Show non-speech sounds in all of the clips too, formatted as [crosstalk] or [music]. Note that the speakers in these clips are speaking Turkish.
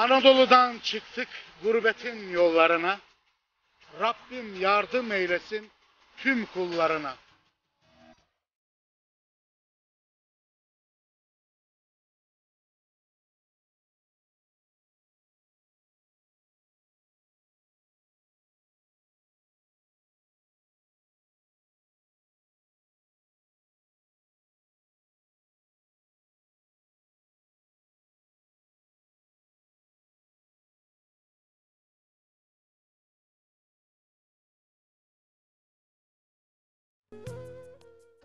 Anadolu'dan çıktık gurbetin yollarına. Rabbim yardım eylesin tüm kullarına.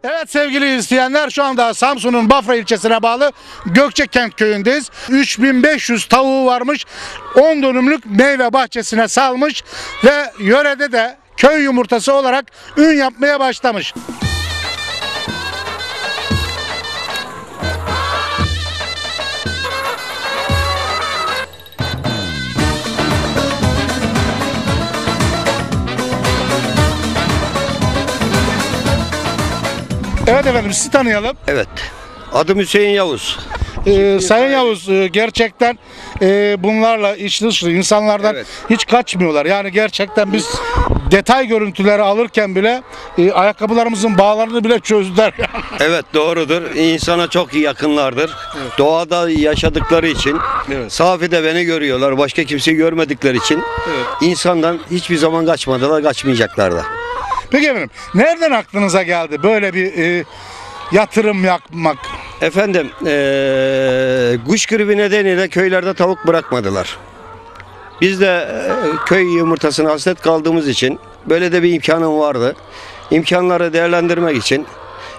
Evet sevgili izleyenler şu anda Samsun'un Bafra ilçesine bağlı Gökçekent köyündeyiz. 3500 tavuğu varmış. 10 dönümlük meyve bahçesine salmış ve yörede de köy yumurtası olarak ün yapmaya başlamış. Evet efendim sizi tanıyalım. Evet. Adım Hüseyin Yavuz. Ee, Sayın Yavuz e, gerçekten e, bunlarla içli dışlı insanlardan Evet. hiç kaçmıyorlar. Yani gerçekten biz detay görüntüleri alırken bile e, ayakkabılarımızın bağlarını bile çözdüler. [laughs] Evet doğrudur. İnsana çok yakınlardır. Doğada yaşadıkları için. Evet. Safi de beni görüyorlar. Başka kimseyi görmedikleri için. Evet. insandan hiçbir zaman kaçmadılar, kaçmayacaklar da. Peki efendim nereden aklınıza geldi böyle bir e, yatırım yapmak? Efendim, eee kuş gribi nedeniyle köylerde tavuk bırakmadılar. Biz de eee, köy yumurtasına hasret kaldığımız için böyle de bir imkanım vardı. İmkanları değerlendirmek için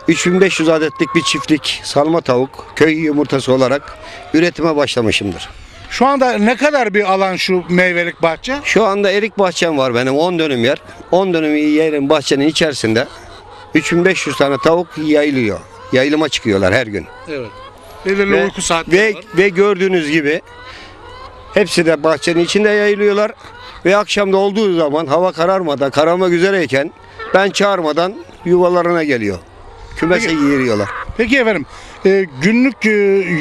3500 adetlik bir çiftlik salma tavuk köy yumurtası olarak üretime başlamışımdır. Şu anda ne kadar bir alan şu meyvelik bahçe? Şu anda erik bahçem var benim 10 dönüm yer. 10 dönüm yerin bahçenin içerisinde 3500 tane tavuk yayılıyor. Yayılıma çıkıyorlar her gün. Evet. Belirli Ve, uyku saatleri ve, var. ve gördüğünüz gibi hepsi de bahçenin içinde yayılıyorlar. Ve akşamda olduğu zaman hava kararmadan, kararmak üzereyken ben çağırmadan yuvalarına geliyor. Kümese Peki. giriyorlar. Peki efendim e, günlük e,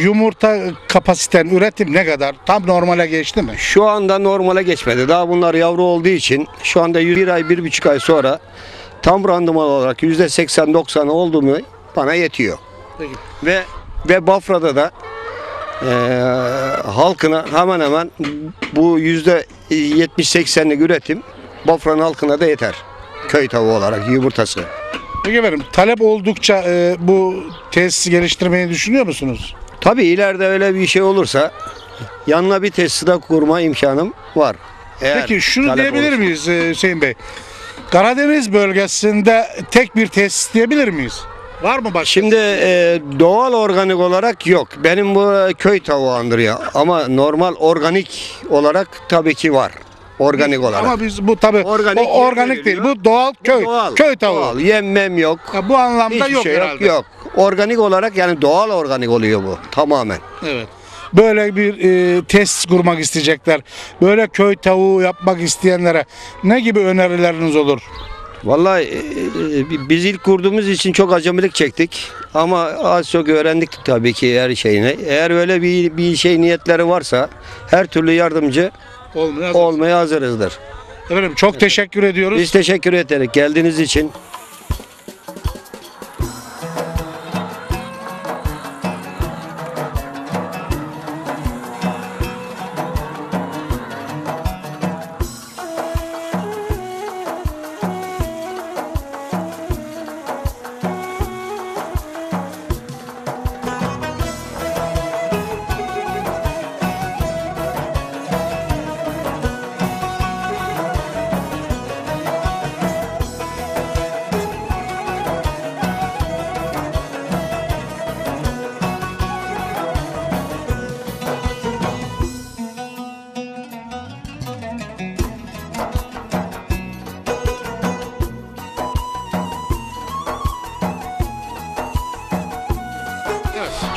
yumurta kapasiten üretim ne kadar? Tam normale geçti mi? Şu anda normale geçmedi. Daha bunlar yavru olduğu için şu anda bir ay, bir buçuk ay sonra tam randıman olarak yüzde 80-90 oldu mu bana yetiyor. Peki. Ve ve Bafra'da da eee, halkına hemen hemen bu yüzde 70-80'lik üretim Bafra'nın halkına da yeter. Köy tavuğu olarak yumurtası. Peki efendim talep oldukça e, bu tesisi geliştirmeyi düşünüyor musunuz? Tabii ileride öyle bir şey olursa yanına bir tesis de kurma imkanım var. Eğer Peki şunu talep diyebilir olursa. miyiz e, Hüseyin Bey? Karadeniz bölgesinde tek bir tesis diyebilir miyiz? Var mı başka? Şimdi e, doğal organik olarak yok. Benim bu köy tavuğu andırıyor. Ama normal organik olarak tabii ki var. Organik olarak. Ama biz bu tabi Organik organik, o organik değil. Bu doğal Bu köy doğal, köy tavuğu. Doğal. Yemmem yok. Ya bu anlamda Hiçbir yok şey yok, herhalde. yok. Organik olarak yani doğal organik oluyor bu tamamen. Evet. Böyle bir e, tesis kurmak isteyecekler. Böyle köy tavuğu yapmak isteyenlere ne gibi önerileriniz olur? Vallahi e, e, biz ilk kurduğumuz için çok acemilik çektik. Ama az çok öğrendik tabii ki her şeyini. Eğer öyle bir, bir şey niyetleri varsa her türlü yardımcı Olmuyor. olmaya hazırızdır. Efendim çok teşekkür ediyoruz. Biz teşekkür ederiz geldiğiniz için.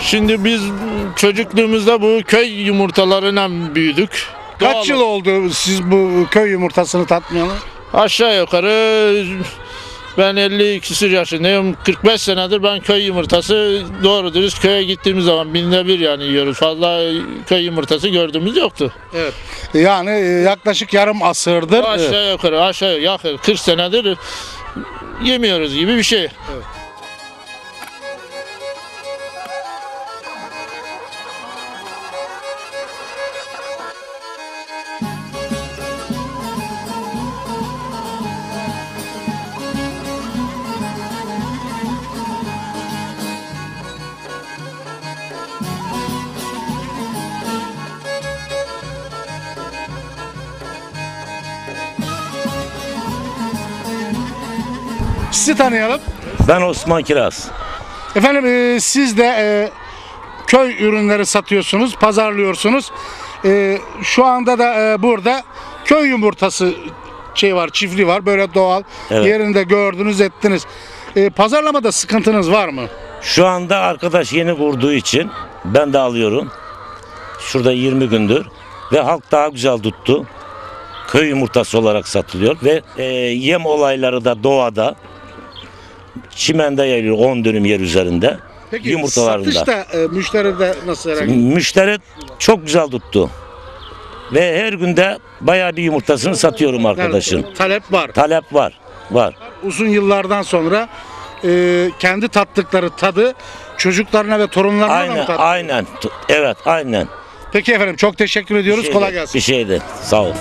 Şimdi biz çocukluğumuzda bu köy yumurtalarıyla büyüdük. Kaç Doğal- yıl oldu siz bu köy yumurtasını tatmayalı? Aşağı yukarı Ben 52 yaşındayım. 45 senedir ben köy yumurtası doğru dürüst köye gittiğimiz zaman binde bir yani yiyoruz. Fazla köy yumurtası gördüğümüz yoktu. Yani e, yaklaşık yarım asırdır. Aşağı yukarı aşağı yukarı 40 senedir yemiyoruz gibi bir şey. Sizi tanıyalım. Ben Osman Kiraz. Efendim e, siz de e, köy ürünleri satıyorsunuz, pazarlıyorsunuz. E, şu anda da e, burada köy yumurtası şey var, çiftliği var. Böyle doğal Evet. yerinde gördünüz, ettiniz. E, pazarlamada sıkıntınız var mı? Şu anda arkadaş yeni kurduğu için ben de alıyorum. Şurada 20 gündür ve halk daha güzel tuttu. Köy yumurtası olarak satılıyor ve e, yem olayları da doğada çimende yayılıyor 10 dönüm yer üzerinde. Peki Yumurtalarında. satışta e, müşteri de nasıl herhangi? Müşteri çok güzel tuttu. Ve her günde bayağı bir yumurtasını satıyorum arkadaşın. Talep var. Talep var. Var. Uzun yıllardan sonra e, kendi tattıkları tadı çocuklarına ve torunlarına da mı Aynen, tattı? aynen. Evet, aynen. Peki efendim çok teşekkür ediyoruz. Bir Kolay şeydi, gelsin. Bir şeydi. Sağ ol.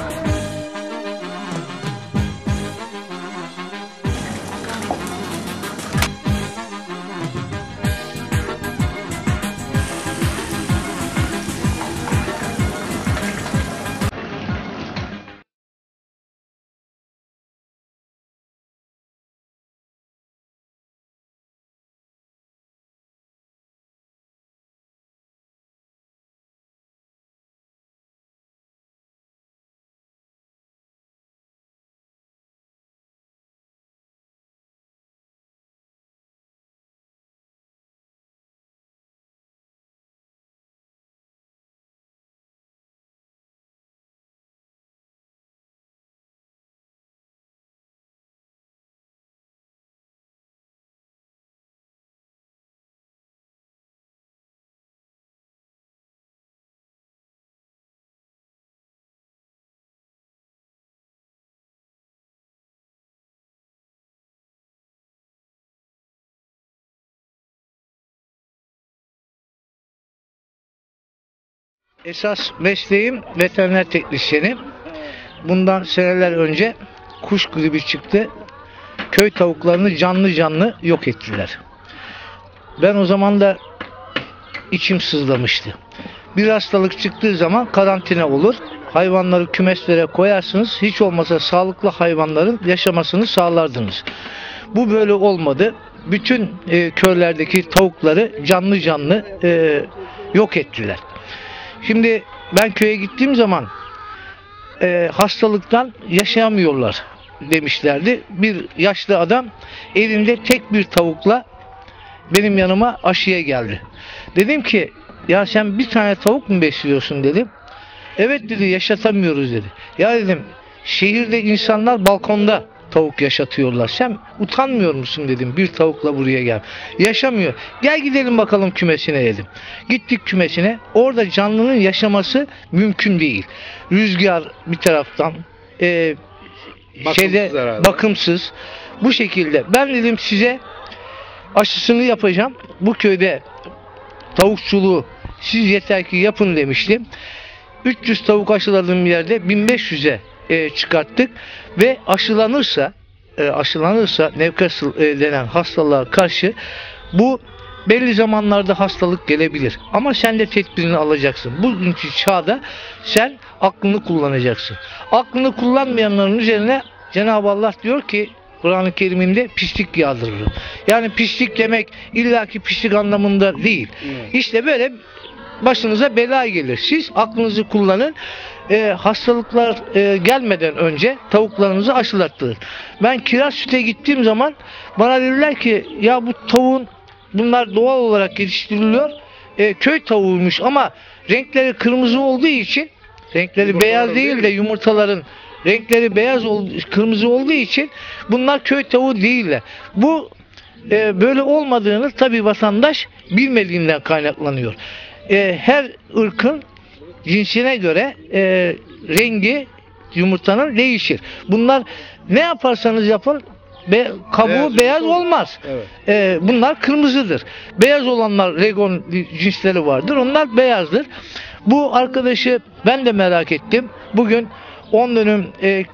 Esas mesleğim veteriner teknisyeni. Bundan seneler önce kuş gribi çıktı. Köy tavuklarını canlı canlı yok ettiler. Ben o zaman da içim sızlamıştı. Bir hastalık çıktığı zaman karantina olur. Hayvanları kümeslere koyarsınız. Hiç olmasa sağlıklı hayvanların yaşamasını sağlardınız. Bu böyle olmadı. Bütün e, köylerdeki tavukları canlı canlı e, yok ettiler. Şimdi ben köye gittiğim zaman e, hastalıktan yaşayamıyorlar demişlerdi. Bir yaşlı adam elinde tek bir tavukla benim yanıma aşıya geldi. Dedim ki ya sen bir tane tavuk mu besliyorsun dedim. Evet dedi yaşatamıyoruz dedi. Ya dedim şehirde insanlar balkonda tavuk yaşatıyorlar. Sen utanmıyor musun dedim bir tavukla buraya gel. Yaşamıyor. Gel gidelim bakalım kümesine dedim. Gittik kümesine. Orada canlının yaşaması mümkün değil. Rüzgar bir taraftan e, şeyde herhalde. bakımsız. Bu şekilde. Ben dedim size aşısını yapacağım. Bu köyde tavukçuluğu siz yeter ki yapın demiştim. 300 tavuk aşıladığım yerde 1500'e e, çıkarttık ve aşılanırsa e, aşılanırsa Newcastle e, denen hastalığa karşı bu belli zamanlarda hastalık gelebilir. Ama sen de tedbirini alacaksın. Bugünkü çağda sen aklını kullanacaksın. Aklını kullanmayanların üzerine Cenab-ı Allah diyor ki Kur'an-ı Kerim'inde pislik yağdırırım. Yani pislik demek illaki pislik anlamında değil. İşte böyle başınıza bela gelir. Siz aklınızı kullanın. Ee, hastalıklar e, gelmeden önce tavuklarınızı aşılattırın. Ben kiraz süte gittiğim zaman bana dediler ki ya bu tavuğun bunlar doğal olarak yetiştiriliyor. E, köy tavuğuymuş ama renkleri kırmızı olduğu için renkleri beyaz değil de yumurtaların renkleri beyaz ol, kırmızı olduğu için bunlar köy tavuğu değiller. Bu e, böyle olmadığını tabi vatandaş bilmediğinden kaynaklanıyor. E, her ırkın cinsine göre e, rengi yumurtanın değişir. Bunlar ne yaparsanız yapın be, kabuğu Beyaz beyaz, olmaz. Evet. E, bunlar kırmızıdır. Beyaz olanlar regon cinsleri vardır. Onlar beyazdır. Bu arkadaşı ben de merak ettim. Bugün 10 dönüm e,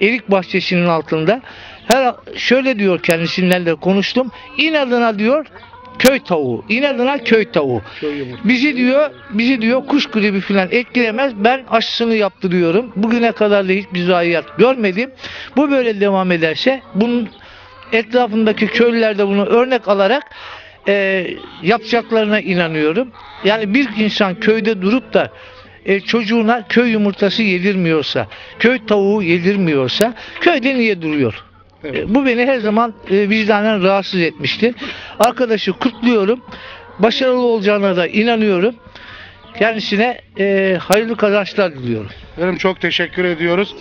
erik bahçesinin altında her şöyle diyor kendisinden de konuştum. İnadına diyor köy tavuğu. İnadına köy tavuğu. Bizi diyor, bizi diyor kuş gribi falan etkilemez. Ben aşısını yaptırıyorum. Bugüne kadar da hiçbir zayiat görmedim. Bu böyle devam ederse bunun etrafındaki köylüler de bunu örnek alarak e, yapacaklarına inanıyorum. Yani bir insan köyde durup da e, çocuğuna köy yumurtası yedirmiyorsa, köy tavuğu yedirmiyorsa köyde niye duruyor? E, bu beni her zaman e, vicdanen rahatsız etmiştir. Arkadaşı kutluyorum. Başarılı olacağına da inanıyorum. Kendisine e, hayırlı kazançlar diliyorum. Efendim çok teşekkür ediyoruz.